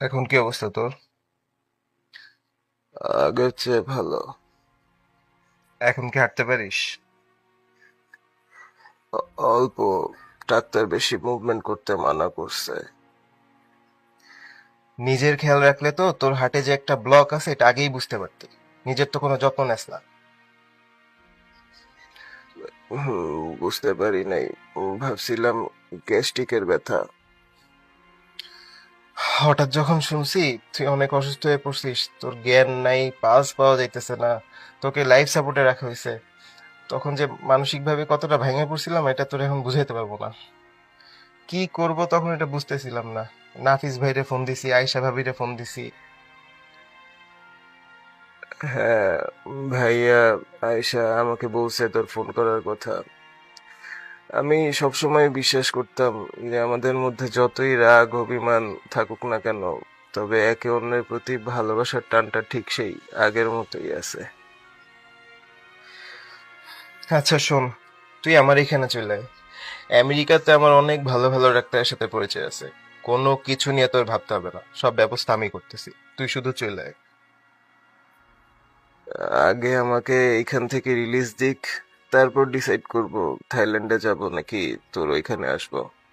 এখন কি অবস্থা তোর? আগের চেয়ে ভালো। এখন কি হাঁটতে পারিস? অল্প ডাক্তার বেশি মুভমেন্ট করতে মানা করছে। নিজের খেয়াল রাখলে তো তোর হাটে যে একটা ব্লক আছে এটা আগেই বুঝতে পারতি। নিজের তো কোনো যত্ন নেস না। বুঝতে পারি নাই। ভাবছিলাম গ্যাস্ট্রিকের ব্যথা। হঠাৎ যখন শুনছি, তুই অনেক অসুস্থ হয়ে পড়ছিস, তোর জ্ঞান নাই, পাস পাওয়া যাইতেছে না, তোকে লাইফ সাপোর্টে রাখা হয়েছে তখন যে মানসিকভাবে কতটা ভেঙে পড়ছিলাম, এটা তোর এখন বুঝাইতে পারব না। কি করব তখন এটা বুঝতেছিলাম না। নাফিস ভাইরে ফোন দিছি, আয়শা ভাবিরে ফোন দিছি। হ্যাঁ ভাইয়া, আয়েশা আমাকে বলছে তোর ফোন করার কথা। আমি সবসময় বিশ্বাস করতাম যে আমাদের মধ্যে যতই রাগ অভিমান থাকুক না কেন তবে একে অন্যের প্রতি ভালোবাসার টানটা ঠিক সেই আগের মতোই আছে। আচ্ছা শোন তুই আমার এখানে চলে আয়। আমেরিকাতে আমার অনেক ভালো ভালো ডাক্তারের সাথে পরিচয় আছে। কোনো কিছু নিয়ে তোর ভাবতে হবে না। সব ব্যবস্থা আমি করতেছি। তুই শুধু চলে আয়। আগে আমাকে এইখান থেকে রিলিজ দিক। তারপর ডিসাইড করব থাইল্যান্ডে যাব নাকি তোর ওইখানে আসব?